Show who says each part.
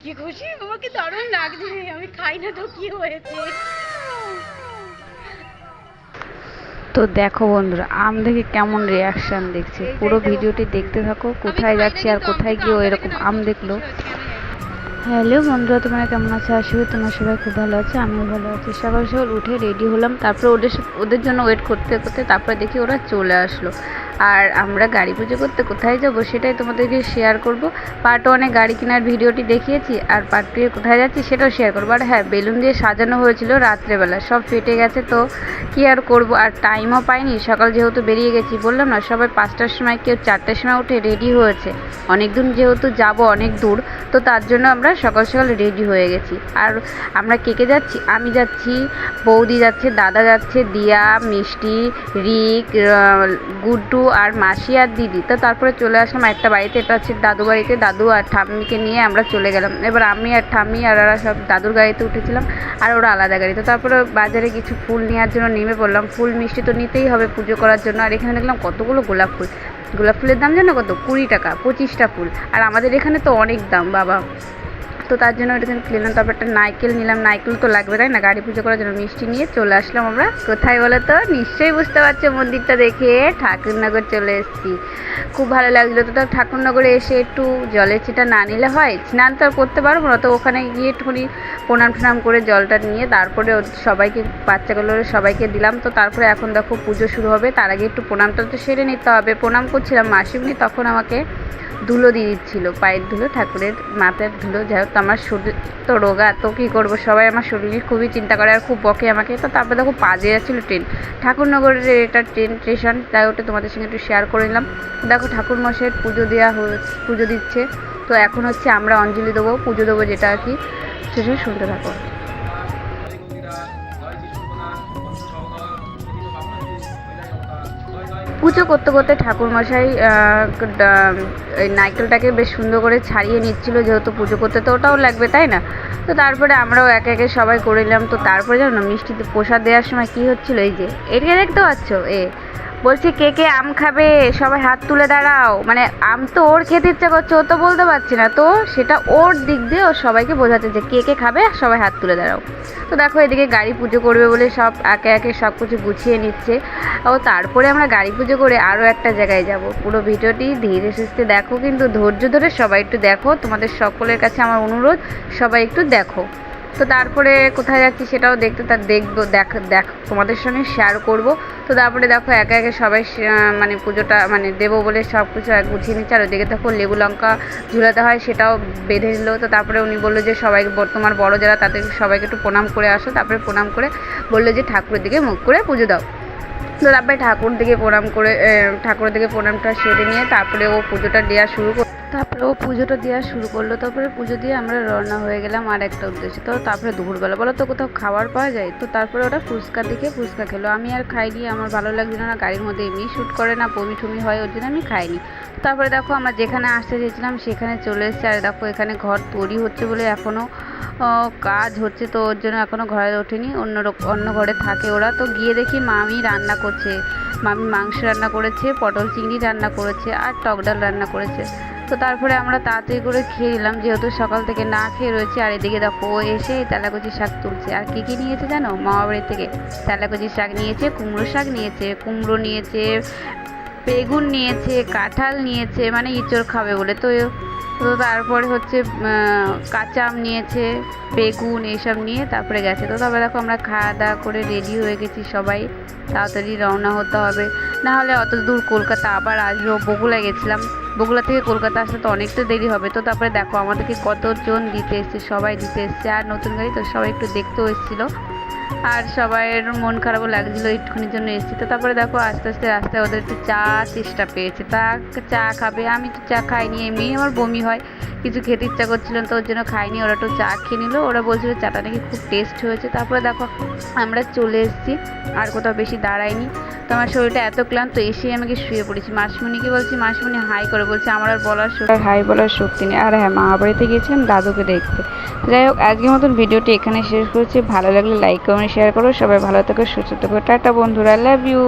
Speaker 1: কি খুশি? দারুণ লাগছে আমি খাই না তো কি হয়েছে?
Speaker 2: তো দেখো বন্ধুরা আম দেখে কেমন রিয়াকশন দেখছে। পুরো ভিডিওটি দেখতে থাকো কোথায় যাচ্ছে আর কোথায় গিয়ে এরকম আম দেখল। হ্যালো বন্ধুরা তোমরা কেমন আছো? আশা করি তোমরা সবাই খুব ভালো আছো আমিও ভালো আছি। সকাল সকাল উঠে রেডি হলাম তারপরে ওদের ওদের জন্য ওয়েট করতে করতে তারপরে দেখি ওরা চলে আসলো। আর আমরা গাড়ি পুজো করতে কোথায় যাব সেটাই তোমাদেরকে শেয়ার করব। পার্ট ওয়ানে গাড়ি কেনার ভিডিওটি দেখিয়েছি আর পার্ট টু কোথায় যাচ্ছি সেটাও শেয়ার করব। আর হ্যাঁ বেলুন দিয়ে সাজানো হয়েছিল রাত্রেবেলা, সব ফেটে গেছে তো কি আর করব? আর টাইমও পাইনি, সকাল যেহেতু বেরিয়ে গেছি, বললাম না, সবাই পাঁচটার সময় কেউ চারটের সময় উঠে রেডি হয়েছে। অনেক দূর যেহেতু যাব, অনেক দূর, তো তার জন্য আমরা সকাল সকাল রেডি হয়ে গেছি। আর আমরা কে কে যাচ্ছি? আমি যাচ্ছি, বৌদি যাচ্ছে, দাদা যাচ্ছে, দিয়া, মিষ্টি, রিক গুড্ডু আর মাসি আর দিদি। তো তারপরে চলে আসলাম একটা বাড়িতে। এটা হচ্ছে দাদু বাড়িতে। দাদু আর ঠাম্মিকে নিয়ে আমরা চলে গেলাম। এবার আমি আর ঠাম্মি আর ওরা সব দাদুর গাড়িতে উঠেছিলাম আর ওরা আলাদা গাড়ি। তো তারপরে বাজারে কিছু ফুল নেওয়ার জন্য নেমে পড়লাম। ফুল মিষ্টি তো নিতেই হবে পুজো করার জন্য। আর এখানে দেখলাম কতগুলো গোলাপ ফুল। গোলাপ ফুলের দাম জানো কত? কুড়ি টাকা, পঁচিশটা ফুল। আর আমাদের এখানে তো অনেক দাম, বাবা। তো তার জন্য এটা নিলাম তারপর একটা নাইকেল নিলাম। নাইকেল তো লাগবে, তাই না? গাড়ি পুজো করার জন্য মিষ্টি নিয়ে চলে আসলাম আমরা। কোথায় বলো তো? নিশ্চয়ই বুঝতে পারছ, মন্দিরটা দেখে ঠাকুরনগর চলে এসেছি। খুব ভালো লাগছিল তো। ঠাকুরনগরে এসে একটু জলের ছিটা না নিলে হয়? স্নান তো আর করতে পারব না। তো ওখানে গিয়ে একটুখানি প্রণাম টনাম করে জলটা নিয়ে তারপরে সবাইকে, বাচ্চাগুলো সবাইকে দিলাম। তো তারপরে এখন দেখো পুজো শুরু হবে। তার আগে একটু প্রণামটা তো সেরে নিতে হবে। প্রণাম করছিলাম মাসিমনি তখন আমাকে ধুলো দিয়ে দিচ্ছিল, পায়ের ধুলো, ঠাকুরের মাথার ধুলো, যাই হোক আমার শরীর তো রোগা, তো কী করব? সবাই আমার শরীরের খুবই চিন্তা করে আর খুব বকে আমাকে। তো তারপরে দেখো পাজে যাচ্ছিল ট্রেন ঠাকুরনগরের এটা ট্রেন স্টেশন তাই ওটা তোমাদের সঙ্গে একটু শেয়ার করে নিলাম। দেখো ঠাকুর মশাইয়ের পুজো দেওয়া হচ্ছে পুজো দিচ্ছে। তো এখন হচ্ছে আমরা অঞ্জলি দেবো, পুজো দেবো যেটা আর কি। সেটা শুনতে থাকো। পুজো করতে করতে ঠাকুরমশাই নাইকেলটাকে বেশ সুন্দর করে ছাড়িয়ে নিচ্ছিল যেহেতু পুজো করতে, তো ওটাও লাগবে, তাই না? তো তারপরে আমরাও একে একে সবাই করে নিলাম। তো তারপরে জানো, মিষ্টিতে প্রসাদ দেওয়ার সময় কী হচ্ছিল? এই যে এটাকে দেখতে পাচ্ছ? এ বলছি, কে কে আম খাবে? সবাই হাত তুলে দাঁড়াও। মানে আম তো ওর খেতে ইচ্ছা করছে, ও তো বলতে পারছি না। তো সেটা ওর দিক দিয়ে ও সবাইকে বোঝাচ্ছে যে, কে কে খাবে? সবাই হাত তুলে দাঁড়াও। তো দেখো, এদিকে গাড়ি পুজো করবে বলে সব একে একে সব কিছু গুছিয়ে নিচ্ছে। ও তারপরে আমরা গাড়ি পুজো করে আরও একটা জায়গায় যাব। পুরো ভিডিওটি ধীরে সুস্থে দেখো, কিন্তু ধৈর্য ধরে সবাই একটু দেখো। তোমাদের সকলের কাছে আমার অনুরোধ, সবাই একটু দেখো। তো তারপরে কোথায় যাচ্ছি সেটাও দেখতে তার দেখব, দেখ দেখ, তোমাদের সঙ্গে শেয়ার করব। তো তারপরে দেখো একে একে সবাই মানে পুজোটা মানে দেবো বলে সব কিছু এক গুছিয়ে নিচ্ছে। আর ওদিকে দেখো লেবু লঙ্কা ঝুলাতে হয়, সেটাও বেঁধে দিল। তো তারপরে উনি বলল যে সবাই তোমার বড় যারা, তাদের সবাইকে একটু প্রণাম করে আসো। তারপরে প্রণাম করে বলল যে ঠাকুরের দিকে মুখ করে পুজো দাও। তো তারপরে ঠাকুর দিকে প্রণাম করে ঠাকুরের দিকে প্রণামটা সেরে নিয়ে তারপরে ও পুজোটা দেওয়া শুরু তারপরে ও পুজোটা দেওয়া শুরু করল, তারপরে পুজো দিয়ে আমরা রওনা হয়ে গেলাম আর একটা উদ্দেশ্যে। তো তারপরে দুপুরবেলা, বলো তো কোথাও খাবার পাওয়া যায়? তো তারপরে ওটা ফুচকা দিকে ফুচকা খেলো। আমি আর খাইনি, আমার ভালো লাগছিল না, গাড়ির মধ্যে এমনি শ্যুট করে না, বমি টমি হয়, ওর জন্য আমি খাইনি। তারপরে দেখো আমরা যেখানে আসতে চেয়েছিলাম, সেখানে চলে এসেছি। আর দেখো এখানে ঘর তৈরি হচ্ছে বলে এখনও কাজ হচ্ছে, তো ওর জন্য এখনও ঘরে ওঠেনি। অন্য অন্য ঘরে থাকে ওরা। তো গিয়ে দেখি মামি রান্না করছে, মামি মাংস রান্না করেছে, পটল চিংড়ি রান্না করেছে, আর টক ডাল রান্না করেছে। তো তারপরে আমরা তাড়াতাড়ি করে খেয়ে নিলাম, যেহেতু সকাল থেকে না খেয়ে রয়েছে, আর এদিকে দেখো ও এসে তেলাকুচি শাক তুলছে। আর কী কী নিয়েছে জানো? মামা থেকে। তেলাকুচি শাক নিয়েছে, কুমড়ো শাক নিয়েছে, কুমড়ো নিয়েছে, বেগুন নিয়েছে, কাঁঠাল নিয়েছে মানে ইঁচড় খাবে বলে। তো তো তারপরে হচ্ছে কাঁচা আম নিয়েছে, বেগুন এইসব নিয়ে তারপরে গেছে। তো তারপরে দেখো আমরা খাওয়া দাওয়া করে রেডি হয়ে গেছি সবাই। তাড়াতাড়ি রওনা হতে হবে। না হলে অত দূর কলকাতা আবার আসব। বগুলা গেছিলাম। বগুলা থেকে কলকাতা আসতে তো অনেকটা দেরি হবে। তো তারপরে দেখো, আমাদেরকে কতজন দিতে এসছে, সবাই দিতে এসছে। আর নতুন গাড়ি তো সবাই একটু দেখতেও এসেছিল। আর সবাইয়ের মন খারাপও লাগছিল, একটুখানির জন্য এসেছি। তো তারপরে দেখো, আস্তে আস্তে রাস্তায় ওদের একটু চা চেষ্টা পেয়েছে। তা চা খাবে, আমি তো চা খাইনি এমনি আমার বমি হয়। কিছু খেতে ইচ্ছা করছিল তো ওর জন্য খাইনি, ওরা একটু চা খেয়ে নিল। ওরা বলছিল চাটা নাকি খুব টেস্ট হয়েছে। তারপরে দেখো, আমরা চলে এসেছি, আর কোথাও বেশি দাঁড়াইনি তো আমার শরীরটা এত ক্লান্ত, এসেই আমাকে শুয়ে পড়েছি। মাসিমণিকে বলছি, মাসিমণি হাই করে বলছে, আমার আর বলার শক্তি হাই বলার শক্তি নেই। আর হ্যাঁ মা বাড়িতে গিয়েছিলাম, দাদুকে দেখতে। যাই হোক, আজকের মতন ভিডিওটি এখানে শেষ করছি। ভালো লাগলে লাইক কমেন্ট শেয়ার করো। সবাই ভালো থেকো, সুস্থ থেকো। টাটা বন্ধুরা লাভ ইউ